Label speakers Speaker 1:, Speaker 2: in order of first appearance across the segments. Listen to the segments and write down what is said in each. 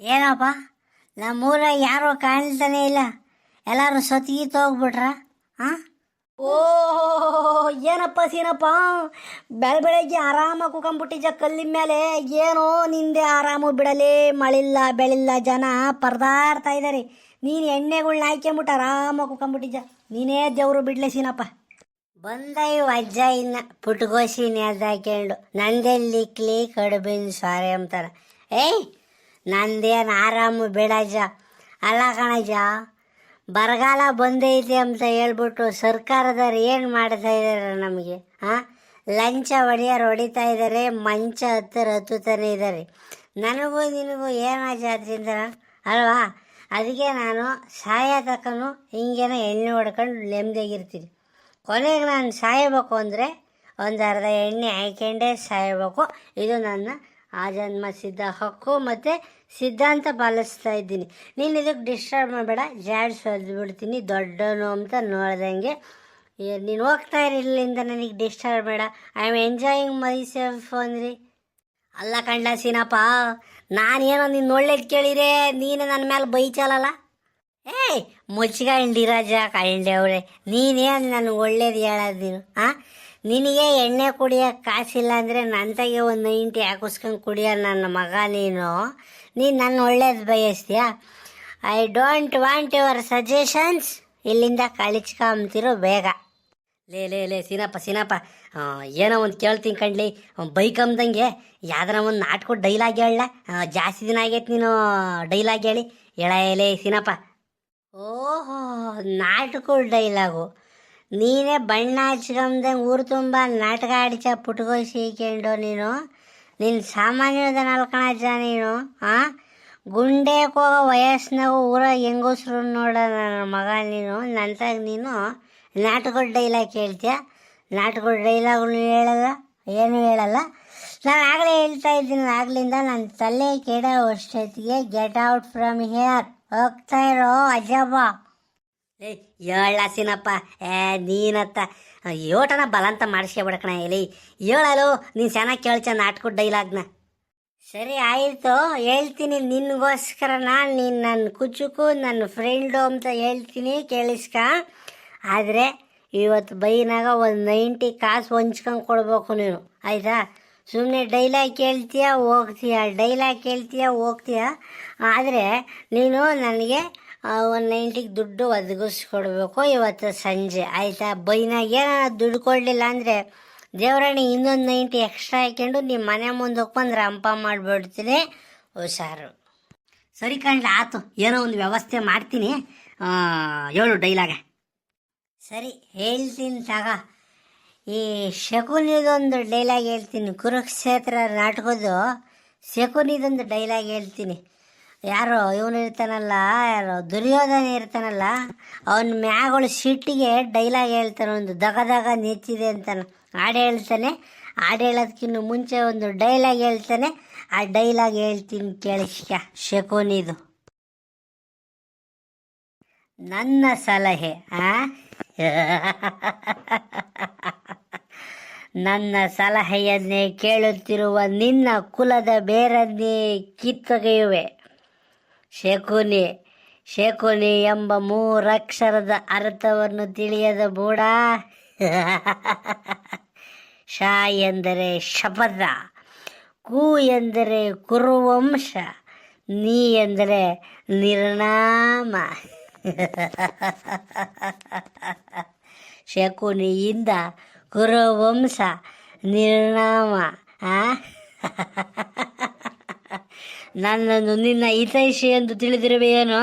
Speaker 1: ಏನಪ್ಪ ನಮ್ಮೂರ ಯಾರು ಕಾಣ್ತಾನೆ ಇಲ್ಲ. ಎಲ್ಲರೂ ಹೋಗ್ಬಿಟ್ರ ಹಾಂ
Speaker 2: ಓ ಏನಪ್ಪ ಸೀನಪ್ಪ? ಬೆಳ ಬೆಳಗ್ಗೆ ಆರಾಮಾಗಿ ಕುಕಂಬಿಟ್ಟಿದ್ದ ಕಲ್ಲಿನ ಮೇಲೆ ಏನೋ ನಿಂದೆ ಆರಾಮು ಬಿಡಲಿ ಮಳಿಲ್ಲ ಬೆಳಿಲ್ಲ ಜನ ಪರದಾಡ್ತಾ ಇದ್ದಾರೆ ನೀನು ಎಣ್ಣೆಗಳ್ನ ಹಾಕ್ಯಂಬಿಟ್ಟು ಆರಾಮಾಗಿ ಕುಕಂಬಿಟ್ಟಿದ್ದ ನೀನೇ ದೇವರು ಬಿಡ್ಲೆ ಸೀನಪ್ಪ.
Speaker 1: ಬಂದ ಇವ್ ಅಜ್ಜ ಇನ್ನ ಪುಟ್ಕೋಸಿ ನೆದಾಕೊಂಡು ನಂದೆಲ್ಲಿಕ್ಲಿ ಕಡುಬಿನ ಸ್ವಾರಿ ಅಂತಾರ. ಏಯ್ ನಂದೇನು ಆರಾಮು ಬೇಡಜ ಅಲ್ಲ ಕಣಜ, ಬರಗಾಲ ಬಂದೈತೆ ಅಂತ ಹೇಳ್ಬಿಟ್ಟು ಸರ್ಕಾರದವ್ರು ಏನು ಮಾಡ್ತಾ ಇದ್ದಾರೆ ನಮಗೆ ಹಾಂ ಲಂಚ ಹೊಡೆಯೋರು ಹೊಡಿತಾ ಇದ್ದಾರೆ ಮಂಚ ಹತ್ತಿರ ಹತ್ತುತ್ತಾನೆ ಇದ್ದಾರೆ ನನಗೂ ನಿನಗೂ ಏನಾಜ ಅದರಿಂದ ಅಲ್ವಾ? ಅದಕ್ಕೆ ನಾನು ಸಾಯ ತಕ್ಕನು ಹಿಂಗೇನ ಎಣ್ಣೆ ಹೊಡ್ಕೊಂಡು ನೆಮ್ಮದಿಯಾಗಿರ್ತೀನಿ ಕೊನೆಗೆ ನಾನು ಸಾಯಬೇಕು ಅಂದರೆ ಒಂದು ಅರ್ಧ ಎಣ್ಣೆ ಹಾಕ್ಯಂಡೇ ಸಾಯಬೇಕು. ಇದು ನನ್ನ ಆ ಜನ್ಮ ಸಿದ್ಧ, ಹಕ್ಕು ಮತ್ತು ಸಿದ್ಧಾಂತ ಪಾಲಿಸ್ತಾ ಇದ್ದೀನಿ. ನೀನು ಇದಕ್ಕೆ ಡಿಸ್ಟರ್ಬ್ ಮಾಡಬೇಡ, ಜಾಡ್ಸ್ ಹೊಡೆದು ಬಿಡ್ತೀನಿ ದೊಡ್ಡನು ಅಂತ ನೋಡ್ದಂಗೆ. ನೀನು ಹೋಗ್ತಾ ಇರಲಿಲ್ಲಿಂದ ನನಗೆ ಡಿಸ್ಟರ್ಬ್ ಬೇಡ. I am enjoying myself ಅಂದ್ರಿ
Speaker 2: ಅಲ್ಲ ಕಂಡ ಸೀನಪ್ಪ ನಾನೇನೋ ನಿನ್ನ ಒಳ್ಳೇದು ಕೇಳಿರೆ, ನೀನು ನನ್ನ ಮೇಲೆ ಬೈಚಲಲ್ಲ
Speaker 1: ಏಯ್ ಮುಚ್ಚಿಗಂಡಿರಾಜ ಕಂಡೆ ಅವಳೆ ನೀನೇನು ನನಗೆ ಒಳ್ಳೇದು ಹೇಳೋದು ನೀನು ಹಾಂ ನಿನಗೆ ಎಣ್ಣೆ ಕುಡಿಯೋಕೆ ಕಾಸಿಲ್ಲ ಅಂದರೆ ನಂತಾಗೆ ಒಂದು ನೈಂಟಿ ಹಾಕಿಸ್ಕೊಂಡು ಕುಡಿಯೋ ನನ್ನ ಮಗ ನೀನು. ನೀನು ನನ್ನ ಒಳ್ಳೇದು ಬಯಸ್ತೀಯಾ? I don't want your suggestions ಇಲ್ಲಿಂದ ಕಳಿಸ್ಕೊಂತಿರು ಬೇಗ.
Speaker 2: ಲೇ ಲೇ ಲೇ, ಸೀನಪ್ಪ ಸೀನಪ್ಪ. ಏನೋ ಒಂದು ಕೇಳ್ತೀನಿ ಕಣ್ಲಿ. ಬೈಕ್ ಅಂದಂಗೆ ಯಾವ್ದಾರ ಒಂದು ನಾಟಕ ಡೈಲಾಗ್ ಹೇಳ. ಜಾಸ್ತಿ ದಿನ ಆಗೈತೆ ನೀನು ಡೈಲಾಗ್ ಹೇಳಿ. ಹೇಳ, ಲೇ, ಸೀನಪ್ಪ.
Speaker 1: ಓಹೋ ನಾಟಕ ಡೈಲಾಗು. ನೀನೇ ಬಣ್ಣ ಹಚ್ಕೊಂಬ್ದೆ ಊರು ತುಂಬ ನಾಟಕ ಆಡಿಚ ಆಡಿಸ ಪುಟ್ಕೋಸಿಕೊಂಡು ನೀನು? ನೀನು ಸಾಮಾನ್ಯದ ಕಣಜ್ಜ ನೀನು ಹಾಂ ಗುಂಡೆಗೆ ಹೋಗೋ ವಯಸ್ಸಿನಾಗ ಊರಾಗ ಹೆಂಗಸ್ರು ನೋಡ ನನ್ನ ಮಗ ನೀನು, ನಂತಾಗ ನೀನು ನಾಟಕದ ಡೈಲಾಗ್ ಹೇಳ್ತೀಯ? ನಾಟಕದ ಡೈಲಾಗ್ನು ಹೇಳಲ್ಲ, ಏನು ಹೇಳಲ್ಲ. ನಾನು ಆಗಲೇ ಹೇಳ್ತಾ ಇದ್ದೀನಿ, ಆಗ್ಲಿಂದ ನನ್ನ ತಲೆ ಕೆಡೋ ಅಷ್ಟೊತ್ತಿಗೆ ಗೆಟ್ ಔಟ್ ಫ್ರಮ್ ಹಿಯರ್ ಹೋಗ್ತಾ ಇರೋ ಅಜ್ಜಬ್ಬ
Speaker 2: ಏ ಹೇಳ ಸೀನಪ್ಪ ಏ, ನೀನತ್ತ. ಯೋಟನ ಬಲಂತ ಮಾಡಿಸ್ಕೊಬಿಡಕಣ ಎಲ್ಲಿ ಹೇಳಲು ನೀನು ಚೆನ್ನಾಗಿ ಕೇಳ್ಚ ನಾಟಕ ಡೈಲಾಗ್ನ.
Speaker 1: ಸರಿ, ಆಯಿತು. ಹೇಳ್ತೀನಿ ನಿನಗೋಸ್ಕರ ನಾನು ನೀನು ನನ್ನ ಕುಚುಕು ನನ್ನ ಫ್ರೆಂಡು ಅಂತ ಹೇಳ್ತೀನಿ, ಕೇಳಿಸ್ಕ. ಆದರೆ ಇವತ್ತು ಬೈನಾಗ ಒಂದು ನೈಂಟಿ ಕಾಸು ಹೊಂಚ್ಕೊಂಡು ಕೊಡ್ಬೇಕು ನೀನು. ಆಯಿತಾ? ಸುಮ್ಮನೆ ಡೈಲಾಗ್ ಕೇಳ್ತೀಯ, ಹೋಗ್ತೀಯ? ಡೈಲಾಗ್ ಕೇಳ್ತೀಯ, ಹೋಗ್ತೀಯ? ಆದರೆ, ನೀನು ನನಗೆ ಒಂದು ನೈಂಟಿಗೆ ದುಡ್ಡು ಒದಗಿಸ್ಕೊಡ್ಬೇಕು ಇವತ್ತು ಸಂಜೆ ಆಯಿತಾ? ಬೈನಾಗ ದುಡ್ಡು ಕೊಡಲಿಲ್ಲ ಅಂದರೆ ದೇವರಾಣಿ ಇನ್ನೊಂದು ನೈಂಟಿ ಎಕ್ಸ್ಟ್ರಾ ಹಾಕ್ಕೊಂಡು ನಿಮ್ಮ ಮನೆ ಮುಂದೆ ಹೋಗ್ಬಂದ್ರೆ ಹಂಪ ಮಾಡಿಬಿಡ್ತೀನಿ. ಹುಷಾರು.
Speaker 2: ಸರಿ ಕಣ್ಲ ಆತು. ಏನೋ ಒಂದು ವ್ಯವಸ್ಥೆ ಮಾಡ್ತೀನಿ. ಆ, ಹೇಳು ಡೈಲಾಗ
Speaker 1: ಸರಿ ಹೇಳ್ತೀನಿ ತಗ ಈ ಶಕುನಿದೊಂದು ಡೈಲಾಗ್ ಹೇಳ್ತೀನಿ. ಕುರುಕ್ಷೇತ್ರ ನಾಟಕದ್ದು ಶಕುನಿದೊಂದು ಡೈಲಾಗ್ ಹೇಳ್ತೀನಿ. ಯಾರೋ, ಇವನು ಇರ್ತಾನಲ್ಲ, ಯಾರು, ದುರ್ಯೋಧನ ಇರ್ತಾನಲ್ಲ, ಅವನ ಮ್ಯಾಗಳು ಸಿಟ್ಟಿಗೆ ಡೈಲಾಗ್ ಹೇಳ್ತಾನೆ, ಒಂದು ದಗ ದಗ ನೆಚ್ಚಿದೆ ಅಂತಾನೆ. ಹಾಡು ಹೇಳ್ತಾನೆ, ಹಾಡು ಹೇಳೋದಕ್ಕಿಂತ ಮುಂಚೆ ಒಂದು ಡೈಲಾಗ್ ಹೇಳ್ತಾನೆ, ಆ ಡೈಲಾಗ್ ಹೇಳ್ತೀನಿ ಕೇಳಿಸ್ಕ ಶಕುನಿದು. ನನ್ನ ಸಲಹೆ, ಆ? ನನ್ನ ಸಲಹೆಯನ್ನೇ ಕೇಳುತ್ತಿರುವ ನಿನ್ನ ಕುಲದ ಬೇರನ್ನೇ ಕಿತ್ತೊಗೆಯುವೆ. ಶಕುನಿ ಶಕುನಿ ಎಂಬ ಮೂರಕ್ಷರದ ಅರ್ಥವನ್ನು ತಿಳಿಯದ ಬೂಡ. ಶ ಎಂದರೆ ಶಪಥ, ಕು ಎಂದರೆ ಕುರುವಂಶ, ನೀ ಎಂದರೆ ನಿರ್ನಾಮ. ಶಕುನಿಯಿಂದ ಕುರುವಂಶ, ನಿರ್ನಾಮ. ಆ? ನನ್ನನ್ನು ನಿನ್ನ ಹಿತೈಷಿ ಎಂದು ತಿಳಿದಿರುವೆಯೇನೋ?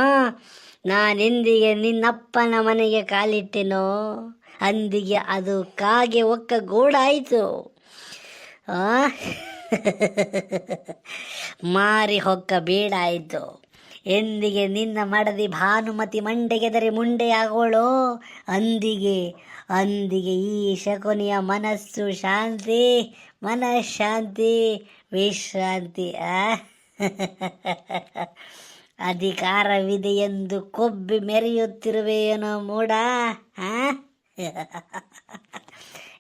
Speaker 1: ನಾನೆಂದಿಗೆ ನಿನ್ನಪ್ಪನ ಮನೆಗೆ ಕಾಲಿಟ್ಟೆನೋ? ಅಂದಿಗೆ ಅದು ಕಾಗೆ ಒಕ್ಕ ಗೂಡಾಯಿತು? ಮಾರಿ ಹೊಕ್ಕ ಬೀಡಾಯಿತು. ಎಂದಿಗೆ ನಿನ್ನ ಮಡದಿ ಭಾನುಮತಿ ಮಂಡೆಗೆದರೆ ಮುಂಡೆಯಾಗೋಳು, ಅಂದಿಗೆ ಅಂದಿಗೆ ಈ ಶಕುನಿಯ ಮನಸ್ಸು ಶಾಂತಿ, ಮನಃಶಾಂತಿ, ವಿಶ್ರಾಂತಿ, ಆ? ಅಧಿಕಾರವಿದೆ ಎಂದು ಕೊಬ್ಬಿ ಮೆರೆಯುತ್ತಿರುವೆಯೇನೋ ಮೂಡ?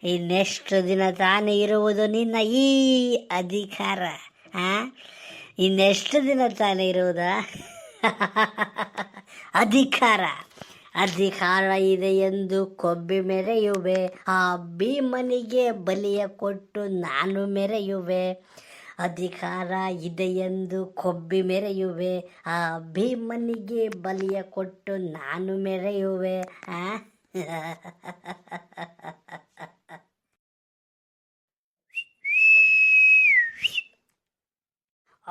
Speaker 1: ಇನ್ನೆಷ್ಟು ದಿನ ತಾನೇ ಇರುವುದು ನಿನ್ನ ಈ ಅಧಿಕಾರ ಹಾ ಇನ್ನೆಷ್ಟು ದಿನ ತಾನೇ ಇರುವುದಾ? ಅಧಿಕಾರ. ಅಧಿಕಾರ ಇದೆ ಎಂದು ಕೊಬ್ಬಿ ಮೆರೆಯುವೆ. ಆ ಭೀಮನಿಗೆ ಬಲಿಯ ಕೊಟ್ಟು ನಾನು ಮೆರೆಯುವೆ. ಅಧಿಕಾರ ಇದೆ ಎಂದು ಕೊಬ್ಬಿ ಮೆರೆಯುವೆ. ಆ ಭೀಮನಿಗೆ ಬಲಿಯ ಕೊಟ್ಟು ನಾನು ಮೆರೆಯುವೆ.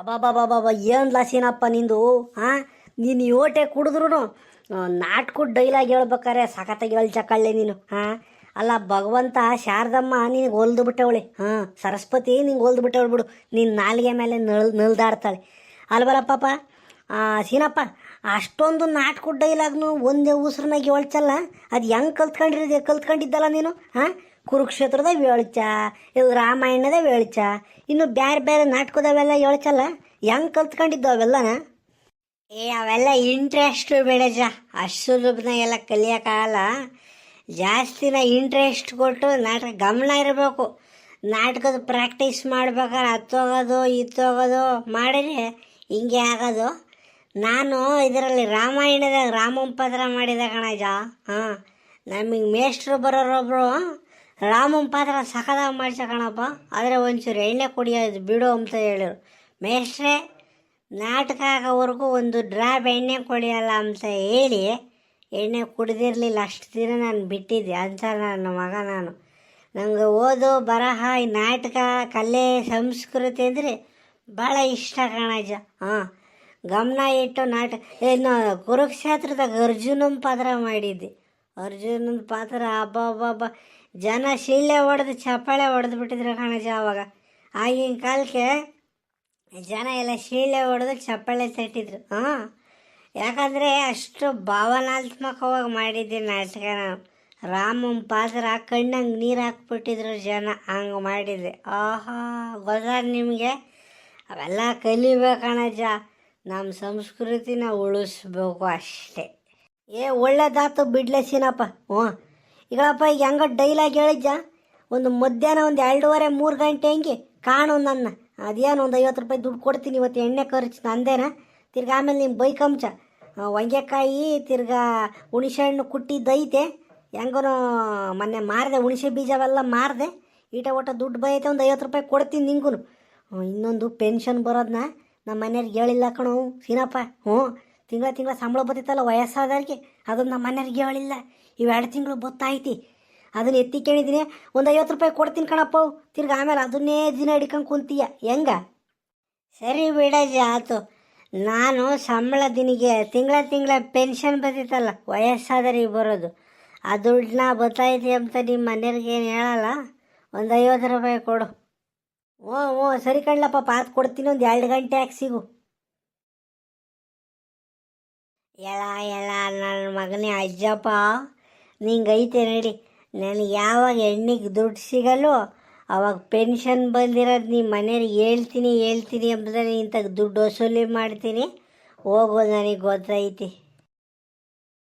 Speaker 1: ಆ
Speaker 2: ಅಬ್ಬಾಬಾಬಾಬಾ ಏನು ಲಾಸಿನಪ್ಪ ನಿಂದು ಹಾಂ ನೀನು ಯೋಟೆ ಕುಡಿದ್ರು ನಾಟ್ಕು ಡೈಲಾಗ್ ಹೇಳ್ಬೇಕಾರೆ ಸಖತ್ತಾಗಿ ಹೇಳ್ಚಕ್ಕಳ್ಳೆ ನೀನು ಹಾಂ ಅಲ್ಲ, ಭಗವಂತ ಶಾರದಮ್ಮ ನಿನಗೆ ಹೊಲ್ದು ಬಿಟ್ಟವಳೆ ಹಾಂ ಸರಸ್ವತಿ ನಿಂಗೆ ಹೊಲ್ದು ಬಿಟ್ಟವಳು ಬಿಡು ನಿನ್ನ ನಾಲಿಗೆ ಮೇಲೆ ನಳ್, ನಳ್ದಾಡ್ತಾಳೆ. ಅಲ್ವಲ್ಲ ಪಾಪ ಸೀನಪ್ಪ, ಅಷ್ಟೊಂದು ನಾಟಕದ ಡೈಲಾಗ್ನು ಒಂದೇ ಉಸಿರಿನಾಗ ಹೇಳ್ಚಲ್ಲ ಅದು ಹೆಂಗೆ ಕಲ್ತ್ಕೊಂಡಿರೋದು ಕಲ್ತ್ಕೊಂಡಿದ್ದಲ್ಲ ನೀನು ಹಾಂ ಕುರುಕ್ಷೇತ್ರದ ಹೇಳ್ಚ ಇದು ರಾಮಾಯಣದ ಹೇಳ್ಚ ಇನ್ನು ಬೇರೆ ಬೇರೆ ನಾಟಕದವೆಲ್ಲ ಹೇಳ್ಚಲ್ಲ ಹೆಂಗೆ ಕಲ್ತ್ಕೊಂಡಿದ್ದು ಅವೆಲ್ಲನ?
Speaker 1: ಏ, ಅವೆಲ್ಲ ಇಂಟ್ರೆಸ್ಟ್ ಬೇಡಜ ಅಷ್ಟು ಸುಲಭನ ಎಲ್ಲ ಕಲಿಯೋಕ್ಕಾಗಲ್ಲ ಜಾಸ್ತಿನ ಇಂಟ್ರೆಸ್ಟ್ ಕೊಟ್ಟು ನಾಟಕ ಗಮನ ಇರಬೇಕು. ನಾಟಕದ ಪ್ರಾಕ್ಟೀಸ್ ಮಾಡ್ಬೇಕಾದ್ರೆ ಹತ್ತೋಗೋದು ಇತ್ತೋಗೋದು ಮಾಡಿದ್ರೆ ಹಿಂಗೆ ಆಗೋದು. ನಾನು ಇದರಲ್ಲಿ ರಾಮಾಯಣದಾಗ ರಾಮ ಪಾತ್ರ ಮಾಡಿದೆ ಕಣಜ ಹಾಂ, ನಮಗೆ ಮೇಷ್ಟ್ರು ಬರೋರೊಬ್ಬರು ರಾಮನ ಪಾತ್ರ ಸಖದಾಗ ಮಾಡಿಸ ಕಣಪ್ಪ. ಆದರೆ ಒಂಚೂರು ಎಣ್ಣೆ ಕುಡಿಯೋದು ಬಿಡು ಅಂತ ಹೇಳಿರು ಮೇಷ್ಟ್ರೆ ನಾಟಕ ಆಗೋವರೆಗೂ ಒಂದು ಡ್ರಾಪ್ ಎಣ್ಣೆ ಕುಡಿಯಲ್ಲ ಅಂತ ಹೇಳಿ ಎಣ್ಣೆ ಕುಡ್ದಿರಲಿಲ್ಲ. ಅಷ್ಟು ದಿನ ನಾನು ಬಿಟ್ಟಿದ್ದೆ. ಅಂತ ನನ್ನ ಮಗ ನಾನು. ನನಗೆ ಓದು ಬರಹ ನಾಟಕ, ಕಲೆ, ಸಂಸ್ಕೃತಿ ಅಂದರೆ ಭಾಳ ಇಷ್ಟ ಕಣಜ. ಹಾಂ. ಗಮನ ಇಟ್ಟು ನಾಟಕ ಏನು ಕುರುಕ್ಷೇತ್ರದಾಗ ಅರ್ಜುನನ ಪಾತ್ರ ಮಾಡಿದ್ದೆ. ಅರ್ಜುನನ ಪಾತ್ರ ಹಬ್ಬ ಹಬ್ಬ ಜನ ಶಿಳ್ಳೆ ಹೊಡೆದು ಚಪ್ಪಾಳೆ ಹೊಡೆದು ಬಿಟ್ಟಿದ್ರು ಕಣಜ ಅವಾಗ. ಆಗಿನ ಕಾಲಕ್ಕೆ ಜನ ಎಲ್ಲ ಶೀಳೆ ಹೊಡೆದು ಚಪ್ಪಾಳೆ ತಟ್ಟಿದ್ರು. ಹಾಂ? ಯಾಕಂದರೆ ಅಷ್ಟು ಭಾವನಾತ್ಮಕವಾಗಿ ಮಾಡಿದ್ದೆ ನಾಟಕ ನಾನು. ರಾಮನ ಪಾತ್ರ ಕಣ್ಣಂಗೆ ನೀರು ಹಾಕ್ಬಿಟ್ಟಿದ್ರು ಜನ ಹಂಗೆ ಮಾಡಿದ್ದೆ. ಆಹಾ ಗೊತ್ತಾ ನಿಮಗೆ? ಅವೆಲ್ಲ ಕಲಿಬೇಕಣಜ ನಮ್ಮ ಸಂಸ್ಕೃತಿನ ಉಳಿಸ್ಬೇಕು ಅಷ್ಟೇ.
Speaker 2: ಏ ಒಳ್ಳೆದಾತು ಬಿಡ್ಲೆ ಸೀನಪ್ಪ. ಹ್ಞೂ ಈಗಳಪ್ಪ, ಈಗ ಹೆಂಗ ಡೈಲಾಗ್ ಹೇಳಿದ್ದ ಒಂದು ಮಧ್ಯಾಹ್ನ ಒಂದು ಎರಡೂವರೆ, ಮೂರು ಗಂಟೆ ಹಂಗೆ ಕಾಣು ನನ್ನ. ಅದೇನು ಒಂದು ಐವತ್ತು ರೂಪಾಯಿ ದುಡ್ಡು ಕೊಡ್ತೀನಿ, ಇವತ್ತು ಎಣ್ಣೆ ಖರ್ಚು ನಂದೇನ ತಿರ್ಗಾ ಆಮೇಲೆ ನಿಮ್ಮ ಬೈಕ್ ಹಂಚ ಹೊಂಗೆಕಾಯಿ, ತಿರ್ಗಾ ಹುಣಸೆ ಹಣ್ಣು ಕುಟ್ಟಿದ್ದೈತೆ ಹೆಂಗನೋ ಮೊನ್ನೆ ಮಾರಿದೆ, ಹುಣಸೆ ಬೀಜವೆಲ್ಲ ಮಾರಿದೆ. ಈಟ ಒಟ್ಟ ದುಡ್ಡು ಬೈತೆ, ಒಂದು ಐವತ್ತು ರೂಪಾಯಿ ಕೊಡ್ತೀನಿ ನಿಂಗೂ ಇನ್ನೊಂದು ಪೆನ್ಷನ್ ಬರೋದನ್ನ ನಮ್ಮ ಮನೆಯವ್ರಿಗೆ ಹೇಳಿಲ್ಲ ಕಣೋ, ಸೀನಪ್ಪ. ಹ್ಞೂ. ತಿಂಗಳ ತಿಂಗಳ ಸಂಬಳ ಬರ್ತೈತಲ್ಲ ವಯಸ್ಸಾದವ್ರಿಗೆ? ಅದನ್ನು ನಮ್ಮ ಮನೆಯವ್ರಿಗೆ ಹೇಳಿಲ್ಲ. ಇವೆರಡು ತಿಂಗಳು ಬೊತ್ತಾಯ್ತಿ ಅದನ್ನ ಎತ್ತಿ ಕೇಳಿದ್ದೀನಿ ಒಂದು ಐವತ್ತು ರೂಪಾಯಿ ಕೊಡ್ತೀನಿ ಕಣಪ್ಪ ತಿರ್ಗಿ ಆಮೇಲೆ ಅದನ್ನೇ ದಿನ ಹಿಡ್ಕೊಂಡು ಕುಂತೀಯ. ಹೆಂಗ?
Speaker 1: ಸರಿ ಬಿಡಜ ಆತು ನಾನು ಸಂಬಳ ದಿನಿಗೆ ತಿಂಗಳ ತಿಂಗಳ ಪೆನ್ಷನ್ ಬರ್ತೈತಲ್ಲ ವಯಸ್ಸಾದರಿಗೆ ಬರೋದು. ಆ ದುಡ್ಡನ್ನ ಬತ್ತಾಯ್ತಿ ಅಂತ ನಿಮ್ಮ ಮನೆಯವ್ರಿಗೆ ಏನು ಹೇಳಲ್ಲ? ಒಂದು ಐವತ್ತು ರೂಪಾಯಿ ಕೊಡು.
Speaker 2: ಓ ಓ ಸರಿ ಕಣ್ಲಪ್ಪ, ಪಾತ್ ಕೊಡ್ತೀನಿ. ಒಂದು ಎರಡು ಗಂಟೆ ಹಾಕಿ ಸಿಗು.
Speaker 1: ಎಳ ಎಳ ನನ್ನ ಮಗನೇ ಅಜ್ಜಪ್ಪ, ನಿಂಗೈತೆ ನೋಡಿ. ನನಗೆ ಯಾವಾಗ ಹೆಣ್ಣಿಗೆ ದುಡ್ಡು ಸಿಗಲ್ಲೋ ಅವಾಗ ಪೆನ್ಷನ್ ಬಂದಿರೋದು ನಿಮ್ಮ ಮನೆಯವ್ರಿಗೆ ಹೇಳ್ತೀನಿ ಹೇಳ್ತೀನಿ ಎಂಬುದನ್ನು ಇಂಥ ದುಡ್ಡು ವಸೂಲಿ ಮಾಡ್ತೀನಿ. ಹೋಗು ನನಗೆ ಗೊತ್ತೈತಿ